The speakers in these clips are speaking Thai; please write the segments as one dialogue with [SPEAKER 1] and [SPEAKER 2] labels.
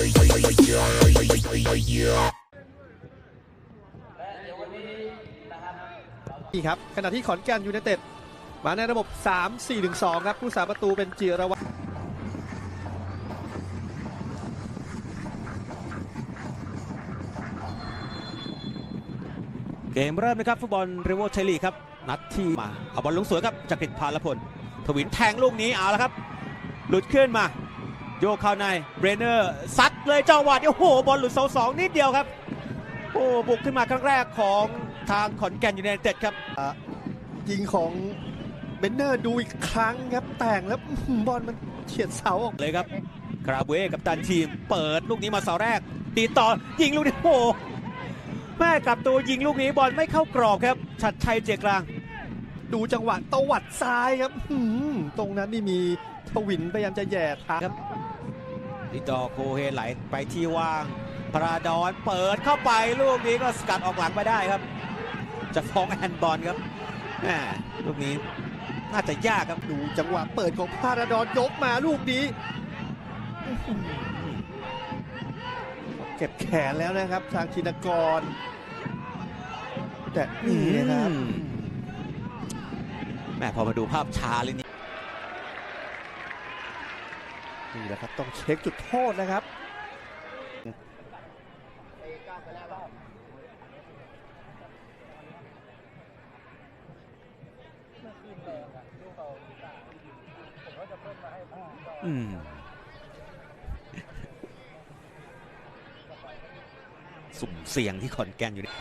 [SPEAKER 1] นี่ครับขณะที่ขอนแก่นยูไนเต็ดมาในระบบ 3-4-1-2 ครับผู้สาประตูเป็นจิรวัตร
[SPEAKER 2] เกมเริ่มนะครับฟุตบอลเรโวเทลีครับ นัดที่มา เอาบอลลงสวยครับจากกริดพาลพล ทวินแทงลูกนี้เอาละครับ หลุดขึ้นมา โยกเข้าในเบรเนอร์ซัดเลยจังหวะเดียวโอ้โหบอลหลุดเสาสองนิดเดียวครับโอ้บุกขึ้นมาครั้งแรกของทางขอนแก่นยูไนเต็ดครับ
[SPEAKER 1] ยิงของเบนเนอร์ดูอีกครั้งครับแต่งแล้วอื้อหือบอลมันเฉียดเสาออก
[SPEAKER 2] เลยครับคาราเวกับตันทีม เปิดลูกนี้มาเสาแรกตีต่อยิงลูกนี้โอ้โหแม่กลับตัวยิงลูกนี้บอลไม่เข้ากรอบครับชัดชัยเจกลาง
[SPEAKER 1] ดูจังหวะตวัดซ้ายครับอื้อหือตรงนั้นนี่มีทวินพยายามจะแย่ทาง
[SPEAKER 2] ครับลิดอร์โคเฮไหลไปที่ว่างพราดอนเปิดเข้าไปลูกนี้ก็สกัดออกหลังไปได้ครับ จะฟ้องแอนบอลครับแหมลูกนี้น่าจะยากครับ
[SPEAKER 1] ดูจังหวะเปิดของพาราดอนยกมาลูกนี้อื้อหือเก็บแขนแล้วนะครับ ทางชินกร แต่นี่นะครับ
[SPEAKER 2] อืม แหม่พอมาดูภาพช้าเลยนี่
[SPEAKER 1] นี่แหละครับต้องเช็คจุดโทษนะครับ
[SPEAKER 2] อืมสุ่มเสี่ยงที่ขอนแก่นอยู่นี่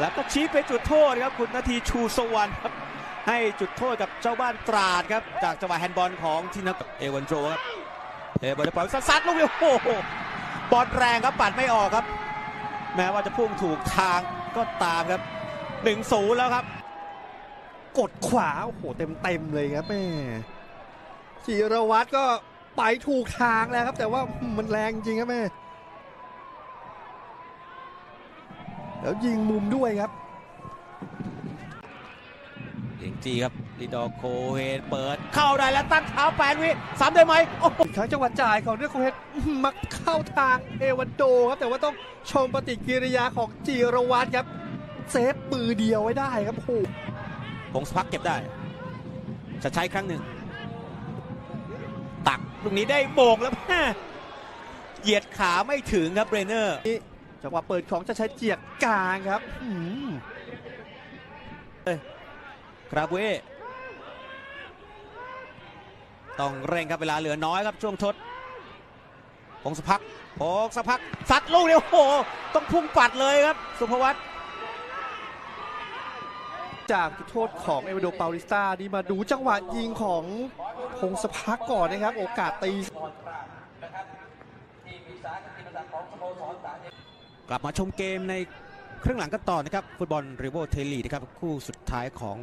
[SPEAKER 2] แล้วก็ชี้ไปจุดโทษครับคุณนาทีชูสวรรค์ครับให้จุดโทษกับเจ้าบ้านตราดครับ จากจังหวะแฮนด์บอลของทีนักเอวันโจครับเอวันโจปล่อยซัดลูกเดียวโอ้โหบอลแรงครับปัดไม่ออกครับ แม้ว่าจะพุ่งถูกทางก็ตามครับ1นศูนย์แล้วครับ
[SPEAKER 1] กดขวาโอ้โหเต็มเต็มเลยครับแม่จิรวัตรก็ไปถูกทางแล้วครับ แต่ว่ามันแรงจริงครับแม่ แล้วยิงมุมด้วยครับ
[SPEAKER 2] เองจีครับลิดอร์โคเฮนเปิดเข้าได้แล้วตั้งเท้าแปนวิซ้ำได้ไหมโอ้โห
[SPEAKER 1] อีกครั้งจังหวะจ่ายของเรื่องโคเฮดอื้อหือมาเข้าทางเอวันโดครับ แต่ว่าต้องชมปฏิกิริยาของจิรวัตรครับ เซฟมือเดียวไว้ได้ครับโอ้โห
[SPEAKER 2] พงศพักเก็บได้ จะใช้ครั้งหนึ่ง ตักลูกนี้ได้โบกแล้วแม่เหยียดขาไม่ถึงครับเบรเนอร์
[SPEAKER 1] จังหวะเปิดของจะใช้เจียกกลางครับอื้อหือ
[SPEAKER 2] คราเวต้องเร่งครับเวลาเหลือน้อยครับช่วงทดพงศพักพงศพักซัดลูกเดียวโอ้โหต้องพุ่งปัดเลยครับ สุภวัต
[SPEAKER 1] จากจุดโทษของเอเวโดเปาลิสตานี่มาดูจังหวะยิงของพงศพักก่อนนะครับ โอกาสตี
[SPEAKER 2] กลับมาชมเกมในครึ่งหลังกันต่อนะครับ ฟุตบอลริโวเทลีนะครับ คู่สุดท้ายของ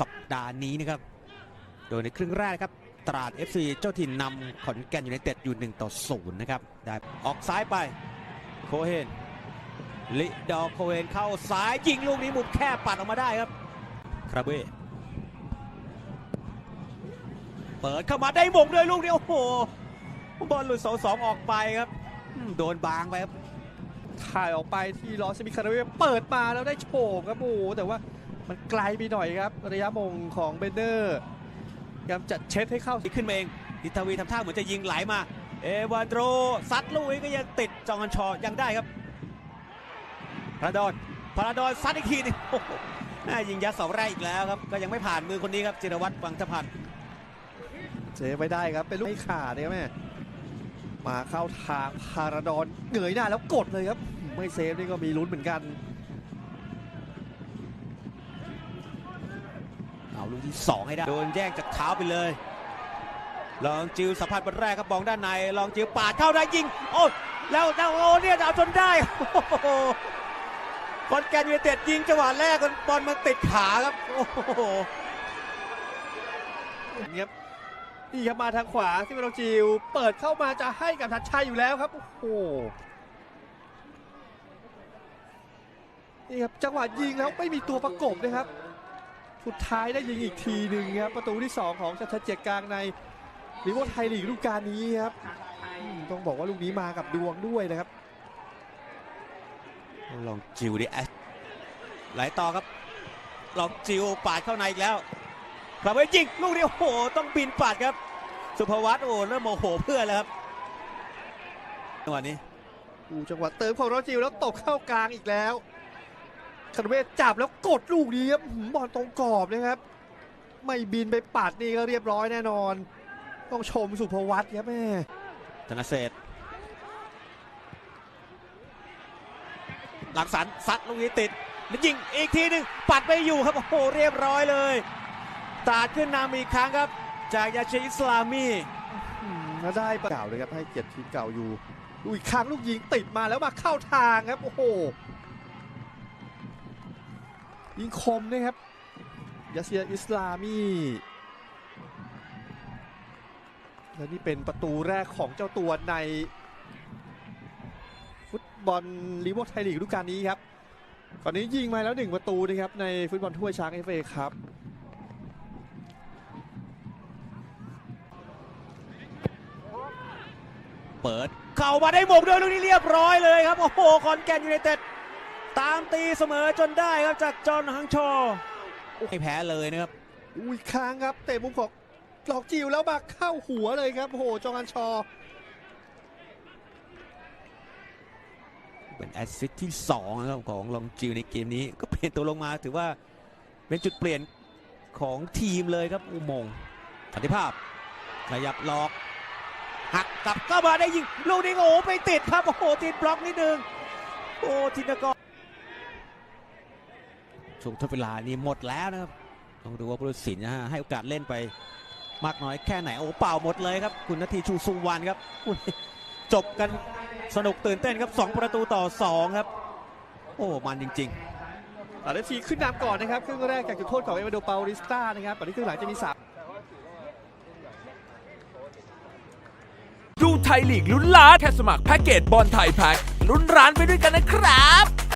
[SPEAKER 2] สัปดาห์นี้นะครับ โดยในครึ่งแรกครับ ตราด FC เจ้าถิ่นนำขอนแก่นอยูไนเต็ดอยู่ 1 ต่อ 0 นะครับ ได้ออกซ้ายไป โคเฮนลิดอโคเฮนเข้าซ้ายยิงลูกนี้มุมแคบปัดออกมาได้ครับคราเบ้เปิดเข้ามาได้มงด้วยลูกนี้โอ้โหบอลหลุดเสาสองออกไปครับ โดนบางไปครับ
[SPEAKER 1] ถ่ายออกไปที่ลอสมิคาราเวเปิดมาแล้วได้โฉบครับโอ้โหแต่ว่ามันไกลไปหน่อยครับ ระยะมงของเบนเดอร์พยายามจะเช็ดให้เข้า
[SPEAKER 2] ขึ้นมาเองทิทาวีทำท่าเหมือนจะยิงไหลมา เอวานโดรซัดลูกนี้ก็ยังติดจองฮันชอยังได้ครับพาราดอนพาราดอนซัดอีกทีหนึงโอ้โหน่ายิงยัดเสาแรกอีกแล้วครับ ก็ยังไม่ผ่านมือคนนี้ครับจิรวัตรวังทพันธ์
[SPEAKER 1] เซฟไม่ได้ครับเป็นลูกไม่ขาดเนี่ยแม่มาเข้าทางพาราดอนเหนื่อยหน้าแล้วกดเลยครับ ไม่เซฟนี่ก็มีลุ้นเหมือนกัน
[SPEAKER 2] เอาลูกที่ 2 ให้ได้ โดนแย่งจากเท้าไปเลย ลองจิวสัมผัสบอลแรกครับบองด้านใน ลองจิวปาดเข้าได้ยิง โอ้แล้วแล้วโอ้เนี่ยเอาจนได้โอ้โหคอนแกนยูไนเต็ดยิงจังหวะแรกบอลมันติดขาครับ โอ้โห
[SPEAKER 1] นี่ครับนี่ครับมาทางขวาซิเมโรจิว เปิดเข้ามาจะให้กับทัชชัยอยู่แล้วครับ โอ้โห นี่ครับจังหวะยิงแล้วไม่มีตัวประกบนะครับ สุดท้ายได้ยิงอีกทีหนึ่งครับประตูที่ 2 ของชัดชัยเจียกกลางในหรือว่าไทยลีกฤดูกาลนี้ครับอืมต้องบอกว่าลูกนี้มากับดวงด้วยนะครับ
[SPEAKER 2] ลองจิวดิแอสไหลต่อครับ ลองจิวปาดเข้าในอีกแล้วกลับไปยิงลูกเดียวโอ้โหต้องบินปาดครับ สุภวัตโอ้เริ่มโมโหเพื่อนแล้วครับจังหวะนี้
[SPEAKER 1] อูจังหวะเติมของรอจิวแล้วตกเข้ากลางอีกแล้ว คาร์เวศจับแล้วกดลูกนี้ครับอื้อหือบอลตรงกรอบนะครับ ไม่บินไปปัดนี่ก็เรียบร้อยแน่นอน ต้องชมสุภวัตครับแม่
[SPEAKER 2] ธนเศรษฐ์หลังสันซัดลูกนี้ติดแล้วยิงอีกทีหนึ่งปัดไปอยู่ครับโอ้โหเรียบร้อยเลยตาดขึ้นนำอีกครั้งครับ จากยาเชอิสลามี
[SPEAKER 1] อืมแล้วได้ประเก่าเลยครับให้เกียรติทีมเก่าอยู่ดูอีกครั้งลูกยิงติดมาแล้วมาเข้าทางครับโอ้โห ยิงคมนะครับยาเซียอิสลามีและนี่เป็นประตูแรกของเจ้าตัวในฟุตบอลลีโวไทยลีกฤดูกาลนี้ครับก่อนนี้ยิงมาแล้วหนึ่งประตูนะครับในฟุตบอลถ้วยช้างเอฟเอครับ
[SPEAKER 2] เปิด เข้ามาได้หมงด้วยลูกนี้เรียบร้อยเลยครับ โอ้โหคอนแกนยูไนเต็ด ตามตีเสมอจนได้ครับจากจอห์นฮังชอว์ไม่แพ้เลยนะครับ
[SPEAKER 1] อุ้ยค้างครับเตะมุมของหลอกจิวแล้วมาเข้าหัวเลยครับโอ้โหจองอันชอ
[SPEAKER 2] เป็นแอสซิสต์ที่2นะครับของลองจิวในเกมนี้ก็เปลี่ยนตัวลงมาถือว่าเป็นจุดเปลี่ยนของทีมเลยครับอุโมงค์สันติภาพขยับหลอก หักกลับเข้ามาได้ยิง ลูกนี้โอ้โหไปติดครับ โอ้โหติดบล็อกนิดนึง โอ้ทินกร ช่วงทดเวลานี้หมดแล้วนะครับต้องดูว่าผู้ตัดสินนะฮะให้โอกาสเล่นไปมากน้อยแค่ไหนโอ้เปล่าหมดเลยครับ คุณนาทีชูสุวรรณครับโอ้ยจบกันสนุกตื่นเต้นครับ 2 ประตูต่อ 2 ครับ โอ้มันจริงๆ
[SPEAKER 1] อาร์เอฟซีขึ้นนำก่อนนะครับครึ่งแรกจากจุดโทษของเอเวโดเปาริสตานะครับก่อนที่ครึ่งหลังจะมีสาม
[SPEAKER 3] ดูไทยลีกลุ้นล้านแค่สมัครแพ็กเกจบอลไทยแพ็กลุ้นร้านไปด้วยกันนะครับ